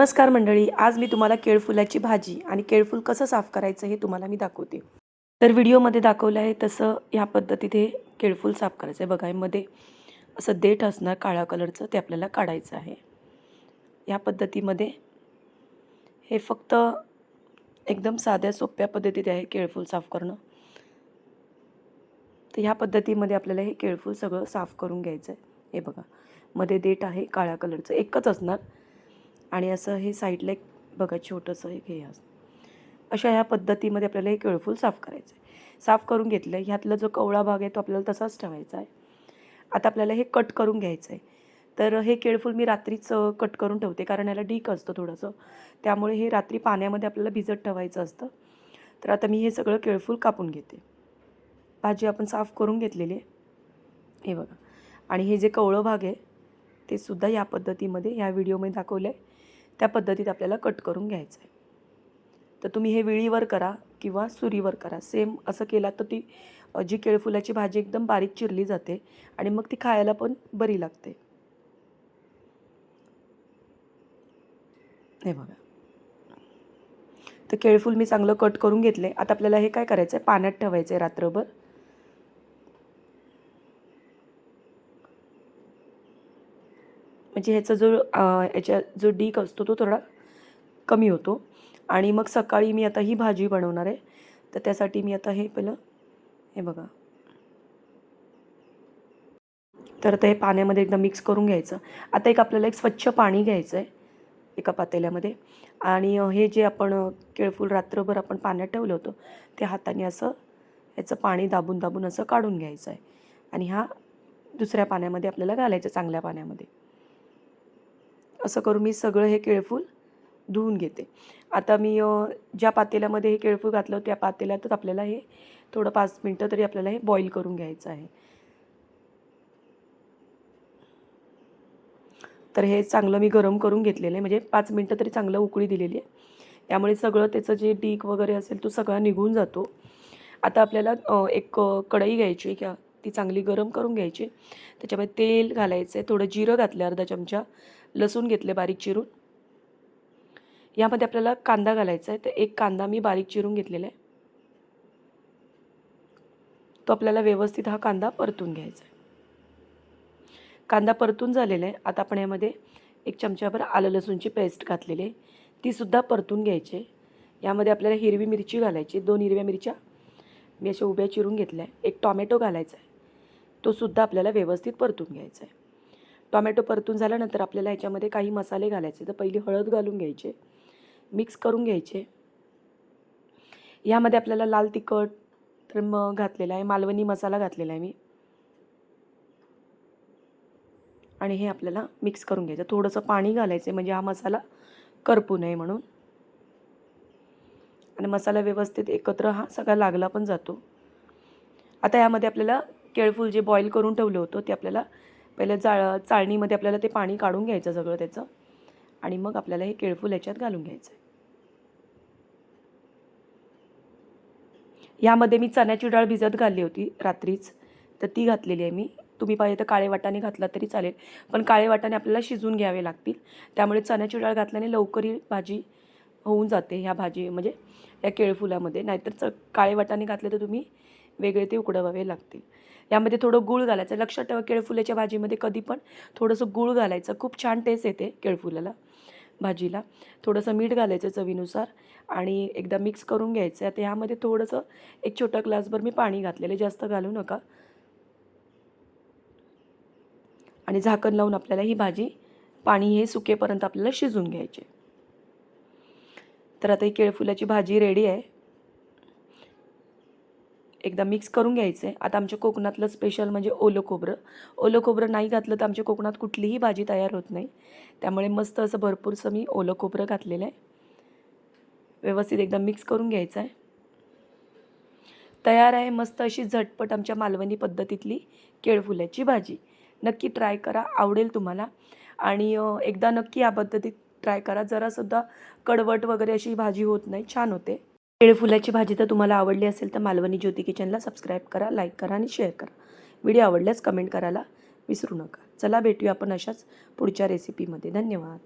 नमस्कार मंडळी आज मी तुम्हाला केळफुलाची भाजी आणि केळफूल कसं साफ करायचं हे तुम्हाला मी दाखवते. तर व्हिडिओमध्ये दाखवलं आहे तसं ह्या पद्धतीत हे केळफूल साफ करायचं आहे. बघा यामध्ये असं देठ असणार काळ्या कलरचं ते आपल्याला काढायचं आहे. या पद्धतीमध्ये हे फक्त एकदम साध्या सोप्या पद्धतीत आहे केळफूल साफ करणं. तर ह्या पद्धतीमध्ये आपल्याला हे केळफूल सगळं साफ करून घ्यायचं आहे. हे बघा मध्ये देठ आहे काळ्या कलरचं एकच असणार. आणि असं हे साईडला एक बघा छोटंसं एक हे असं. अशा ह्या पद्धतीमध्ये आपल्याला हे केळफूल साफ करायचं आहे साफ करून घेतलं आहे ह्यातला जो कवळा भाग आहे तो आपल्याला तसाच ठेवायचा आहे. आता आपल्याला हे कट करून घ्यायचं आहे तर हे केळफूल मी रात्रीच कट करून ठेवते कारण याला डीक असतं थोडंसं. त्यामुळे हे रात्री पाण्यामध्ये आपल्याला भिजत ठेवायचं असतं. तर आता मी हे सगळं केळफूल कापून घेते. भाजी आपण साफ करून घेतलेली आहे. हे बघा. आणि हे जे कवळं भाग आहे ते सुद्धा या पद्धतीमध्ये ह्या व्हिडिओमध्ये दाखवलं आहे त्या पद्धतीत आपल्याला कट करून घ्यायचं आहे तर तुम्ही हे विळीवर करा किंवा सुरीवर करा. सेम असं केला तर ती जी केळफुलाची भाजी एकदम बारीक चिरली जाते आणि मग ती खायला पण बरी लागते. हे बघा. तर केळफूल मी चांगलं कट करून घेतले. आता आपल्याला हे काय करायचं आहे पाण्यात ठेवायचं आहे रात्रभर. म्हणजे ह्याचा जो याच्या जो डीक असतो तो थोडा कमी होतो. आणि मग सकाळी मी आता ही भाजी बनवणार आहे. तर त्यासाठी मी आता हे पहिलं हे बघा. तर ते पाण्यामध्ये एकदा मिक्स करून घ्यायचं. आता एक आपल्याला एक स्वच्छ पाणी घ्यायचं आहे एका पातेल्यामध्ये. आणि हे जे आपण केळफूल रात्रभर आपण पाण्यात ठेवलं होतं ते हाताने असं याचं पाणी दाबून दाबून असं काढून घ्यायचं आहे आणि हा दुसऱ्या पाण्यामध्ये आपल्याला घालायचं चांगल्या पाण्यामध्ये. असं करून मी सगळं हे केळफूल धुवून घेते. आता मी ज्या पातेल्यामध्ये हे केळफूल घातलं त्या पातेल्यातच आपल्याला हे थोडं पाच मिनटं तरी आपल्याला हे बॉईल करून घ्यायचं आहे. तर हे चांगलं मी गरम करून घेतलेलं आहे. म्हणजे पाच मिनटं तरी चांगलं उकळी दिलेली आहे. त्यामुळे सगळं त्याचं जे डीक वगैरे असेल तो सगळा निघून जातो. आता आपल्याला एक कढई घ्यायची किंवा ती चांगली गरम करून घ्यायची त्याच्यामध्ये तेल घालायचं आहे. थोडं जिरं घातलं अर्धा चमचा. लसूण घेतले बारीक चिरून. यामध्ये आपल्याला कांदा घालायचा आहे. तर एक कांदा मी बारीक चिरून घेतलेला आहे. तो आपल्याला व्यवस्थित हा कांदा परतून घ्यायचा आहे. कांदा परतून झालेला आहे. आता आपण यामध्ये एक चमच्याभर आलं लसूणची पेस्ट घातलेली आहे. तीसुद्धा परतून घ्यायची आहे. यामध्ये आपल्याला हिरवी मिरची घालायची दोन हिरव्या मिरच्या मी अशा उभ्या चिरून घेतल्या आहे. एक टॉमॅटो घालायचा आहे. तो सुद्धा आपल्याला व्यवस्थित परतून घ्यायचा आहे. टॉमॅटो परतून झाल्यानंतर आपल्याला ह्याच्यामध्ये काही मसाले घालायचे. तर पहिली हळद घालून घ्यायचे. मिक्स करून घ्यायचे. यामध्ये आपल्याला लाल तिखट तर मग घातलेला आहे. मालवणी मसाला घातलेला आहे मी. आणि हे आपल्याला मिक्स करून घ्यायचं. थोडंसं पाणी घालायचं म्हणजे हा मसाला करपू नये म्हणून. आणि मसाला व्यवस्थित एकत्र हा सगळा लागला पण जातो. आता यामध्ये आपल्याला केळफूल जे बॉईल करून ठेवलं होतं ते आपल्याला पहिलं जाळ चाळणीमध्ये आपल्याला ते पाणी काढून घ्यायचं सगळं त्याचं. आणि मग आपल्याला हे केळफूल याच्यात घालून घ्यायचं. आहे यामध्ये मी चण्याची डाळ भिजत घातली होती रात्रीच. तर ती घातलेली आहे मी. तुम्ही पाहिजे तर काळे वाटाणे घातला तरी चालेल. पण काळे वाटाणे आपल्याला शिजून घ्यावे लागतील. त्यामुळे चण्याची डाळ घातल्याने लवकर ही भाजी होऊन जाते ह्या भाजी म्हणजे या केळफुलामध्ये. नाहीतर च काळे वाटाणे घातले तर तुम्ही वेगळे ते उकडवावे लागतील. यामध्ये थोडं गूळ घालायचं. लक्षात ठेवा केळफुलाच्या भाजीमध्ये कधी पण थोडंसं गूळ घालायचं. खूप छान टेस्ट येते केळफुलाला भाजीला. थोडंसं मीठ घालायचं चवीनुसार आणि एकदा मिक्स करून घ्यायचं. आता ह्यामध्ये थोडंसं एक छोटा ग्लासभर मी पाणी घातलेलं जास्त घालू नका. आणि झाकण लावून आपल्याला ही भाजी पाणी हे सुकेपर्यंत आपल्याला शिजून घ्यायचे. तर आता ही केळफुलाची भाजी रेडी आहे. एकदा मिक्स करून घ्यायचं. आहे आता आमच्या कोकणातलं स्पेशल म्हणजे ओलं खोबरं. ओलं खोबरं नाही घातलं तर आमच्या कोकणात कुठलीही भाजी तयार होत नाही. त्यामुळे मस्त असं भरपूरसं मी ओलं खोबरं घातलेलं आहे. व्यवस्थित एकदा मिक्स करून घ्यायचं आहे. तयार आहे मस्त अशी झटपट आमच्या मालवणी पद्धतीतली केळफुल्याची भाजी. नक्की ट्राय करा आवडेल तुम्हाला. आणि एकदा नक्की या पद्धतीत ट्राय करा. जरासुद्धा कडवट वगैरे अशी भाजी होत नाही छान होते. केळफुलाची भाजी तर तुम्हाला आवडली असेल तर मालवणी ज्योती किचनला सबस्क्राईब करा लाईक करा आणि शेअर करा. व्हिडिओ आवडल्यास कमेंट करायला विसरू नका. चला भेटूया आपण अशाच पुढच्या रेसिपीमध्ये धन्यवाद.